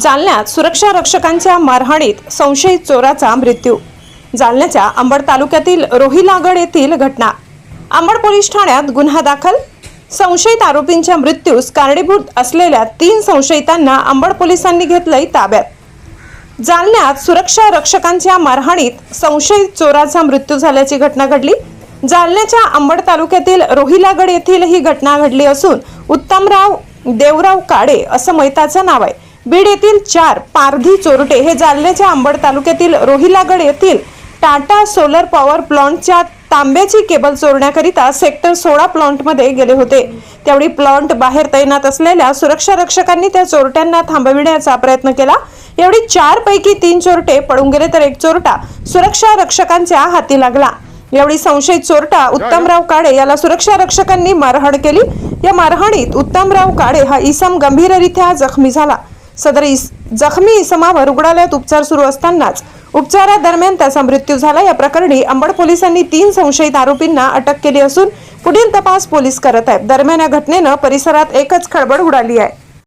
जालन्यात सुरक्षा रक्षकांच्या मारहाणीत संशयित चोराचा मृत्यू. जालन्याच्या अंबड तालुक्यातील रोहिलागड येथील घटना. अंबड पोलीस ठाण्यात गुन्हा दाखल. संशयित आरोपींच्या मृत्यूस कारणीभूत असलेल्या तीन संशयितांना अंबड पोलिसांनी घेतलंय ताब्यात. जालन्यात सुरक्षा रक्षकांच्या मारहाणीत संशयित चोराचा मृत्यू झाल्याची घटना घडली. जालन्याच्या अंबड तालुक्यातील रोहिलागड येथील ही घटना घडली असून उत्तमराव देवराव काडे असं मैताचं नाव आहे. बीड येथील चार पारधी चोरटे हे जालन्याच्या आंबड तालुक्यातील रोहिलागड येथील टाटा सोलर पॉवर प्लांटच्या तांब्याची केबल चोरण्याकरिता सेक्टर सोळा प्लांटमध्ये गेले होते. त्यावेळी प्लांट बाहेर तैनात असलेल्या सुरक्षा रक्षकांनी त्या चोरट्यांना थांबविण्याचा प्रयत्न केला. एवढी चार पैकी तीन चोरटे पळून गेले तर एक चोरटा सुरक्षा रक्षकांच्या हाती लागला. यावेळी संशयित चोरटा उत्तमराव काडे याला सुरक्षा रक्षकांनी मारहाण केली. या मारहाणीत उत्तमराव काळे हा इसम गंभीररित्या जखमी झाला. सदर इस जखमी इसमावर रुग्णालयात उपचार सुरू असतानाच उपचारादरम्यान त्याचा मृत्यू झाला. या प्रकरणी अंबड पोलिसांनी तीन संशयित आरोपींना अटक केली असून पुढील तपास पोलीस करत आहेत. दरम्यान या घटनेनं परिसरात एकच खळबळ उडाली आहे.